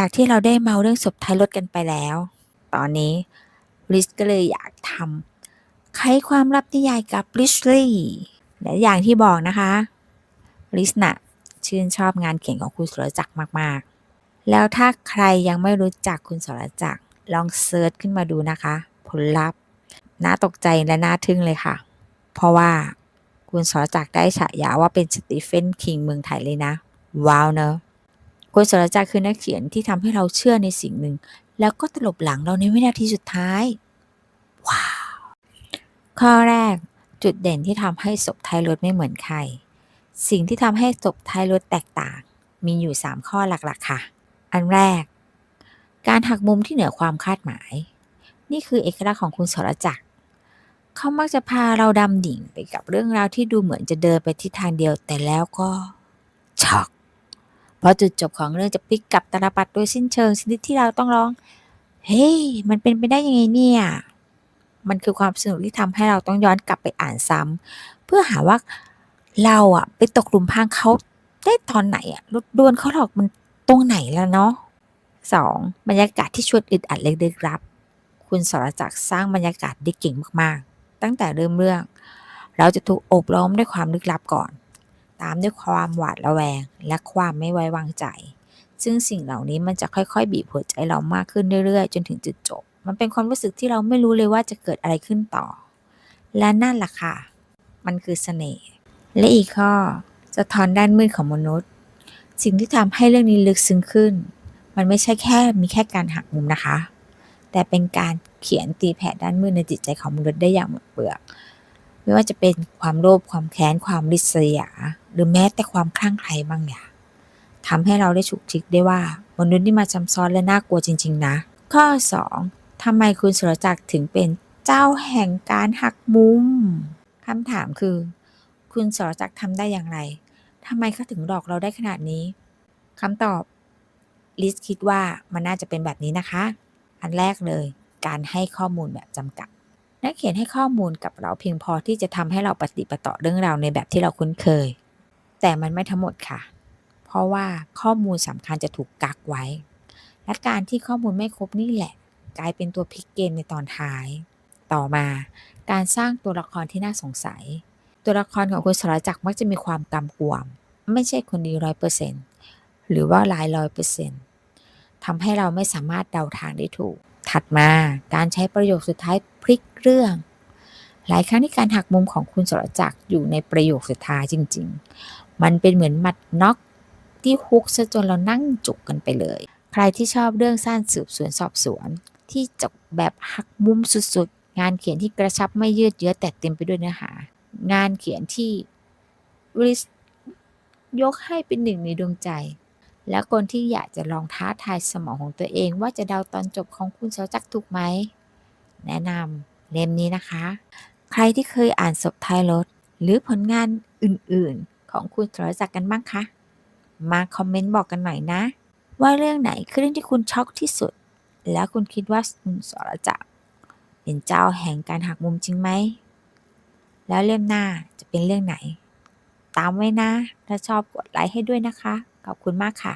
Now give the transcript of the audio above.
จากที่เราได้เมาเรื่องศพท้ายรถกันไปแล้ว ตอนนี้ลิสก็เลยอยากทำไขความลับนิยายกับลิชลี่และอย่างที่บอกนะคะลิสน่ะชื่นชอบงานเขียนของคุณสรจักรมาก ๆ แล้วถ้าใครยังไม่รู้จักคุณสรจักรลองเซิร์ชขึ้นมาดูนะคะ ผลลัพธ์น่าตกใจและน่าทึ่งเลยค่ะ เพราะว่าคุณสรจักรได้ฉายาว่าเป็นสตีเฟนคิงเมืองไทยเลยนะ ว้าวเนอะ คุณสรจักรคือนักเขียนที่ทำให้เราเชื่อในสิ่งหนึ่ง แล้วก็ตลบหลังเราในวินาทีสุดท้าย ว้าว ข้อแรก จุดเด่นที่ทำให้ศพไทยรถไม่เหมือนใคร สิ่งที่ทำให้ศพไทยรถแตกต่าง มีอยู่ 3 ข้อหลักๆ ค่ะ อันแรก การหักมุมที่เหนือความคาดหมาย นี่คือเอกลักษณ์ของคุณสรจักรเขามักจะพาเราดำดิ่งไปกับเรื่องราวที่ดูเหมือนจะเดินไปทิศทางเดียวแต่แล้วก็ช็อก เพราะจุดจบของเรื่องจะพลิกกลับตาลปัดโดยสิ้นเชิงชนิดที่เราต้องร้อง เฮ้ยมันเป็นไปได้ยังไงเนี่ย มันคือความสนุกที่ทำให้เราต้องย้อนกลับไปอ่านซ้ำเพื่อหาว่าเราอะไปตกหลุมพรางเขาได้ตอนไหนอะรถดวนเขาหลอกมันตรงไหนแล้วเนาะสองบรรยากาศที่ชวนอึดอัดเล็กๆรับ คุณสรจักรสร้างบรรยากาศได้เก่งมากๆ ตั้งแต่เริ่มเรื่อง เราจะถูกโอบล้อมด้วยความลึกลับก่อน ตามด้วยความหวาดระแวง และความไม่ไว้วางใจ ซึ่งสิ่งเหล่านี้มันจะค่อยๆ บีบหัวใจเรามากขึ้นเรื่อยๆ จนถึงจุดจบ มันเป็นความรู้สึกที่เราไม่รู้เลยว่าจะเกิดอะไรขึ้นต่อ และนั่นแหละค่ะ มันคือเสน่ห์ และอีกข้อสะท้อนด้านมืดของมนุษย์ สิ่งที่ทำให้เรื่องนี้ลึกซึ้งขึ้น มันไม่ใช่แค่มีแค่การหักมุมนะคะ แต่เป็นการเขียนตีแผ่ด้านมืดในจิตใจของมนุษย์ได้อย่างหมดเปลือก ไม่ว่าจะเป็นความโลภความแค้นความริษยา รือแม้แต่ความคลั่งไคล้บางอย่างทำให้เราได้ฉุกคิดได้ว่า มนุษย์นี่มาจำซ้อนและน่ากลัวจริง ๆ นะ ข้อ 2. ทำไมคุณสุรจักรถึงเป็นเจ้าแห่งการหักมุมคำถามคือ คุณสรจักรทำได้อย่างไรทำไมเขาถึงหลอกเราได้ขนาดนี้คำตอบลิสคิดว่ามันน่าจะเป็นแบบนี้นะคะ อันแรกเลย การให้ข้อมูลแบบจำกัด นักเขียนให้ข้อมูลกับเราเพียงพอที่จะทำให้เราปฏิปต่อเรื่องราวในแบบที่เราคุ้นเคย แต่มันไม่ทั้งหมดค่ะ เพราะว่าข้อมูลสำคัญจะถูกกักไว้ และการที่ข้อมูลไม่ครบนี่แหละ กลายเป็นตัวพลิกเกมในตอนท้าย ต่อมา การสร้างตัวละครที่น่าสงสัย ตัวละครของคุณสรจักรมักจะมีความกำกวม ไม่ใช่คนดีร้อยเปอร์เซ็นต์หรือว่าหลายร้อยเปอร์เซ็นต์ทำให้เราไม่สามารถเดาทางได้ถูก ถัดมาการใช้ประโยคสุดท้ายพลิกเรื่อง หลายครั้งที่การหักมุมของคุณสรจักรอยู่ในประโยคสุดท้ายจริง ๆ มันเป็นเหมือนหมัดน็อกที่ฮุกซะจนเรานั่งจุกกันไปเลย ใครที่ชอบเรื่องสั้นสืบสวนสอบสวน ที่จบแบบหักมุมสุดๆ งานเขียนที่กระชับไม่ยืดเยื้อแต่เต็มไปด้วยเนื้อหา งานเขียนที่ริสยกให้เป็นหนึ่งในดวงใจ และคนที่อยากจะลองท้าทายสมองของตัวเองว่าจะเดาตอนจบของคุณสรจักรถูกไหม แนะนำเล่มนี้นะคะ ใครที่เคยอ่านศพท้ายรถ หรือผลงานอื่นๆ ของคุณสรจักรกันบ้างคะ มาคอมเมนต์บอกกันหน่อยนะ ว่าเรื่องไหนคือเรื่องที่คุณช็อกที่สุด แล้วคุณคิดว่าคุณสรจักรเป็นเจ้าแห่งการหักมุมจริงไหม แล้วเล่มหน้าจะเป็นเรื่องไหน ตามไว้นะ ถ้าชอบกดไลค์ให้ด้วยนะคะ ขอบคุณมากค่ะ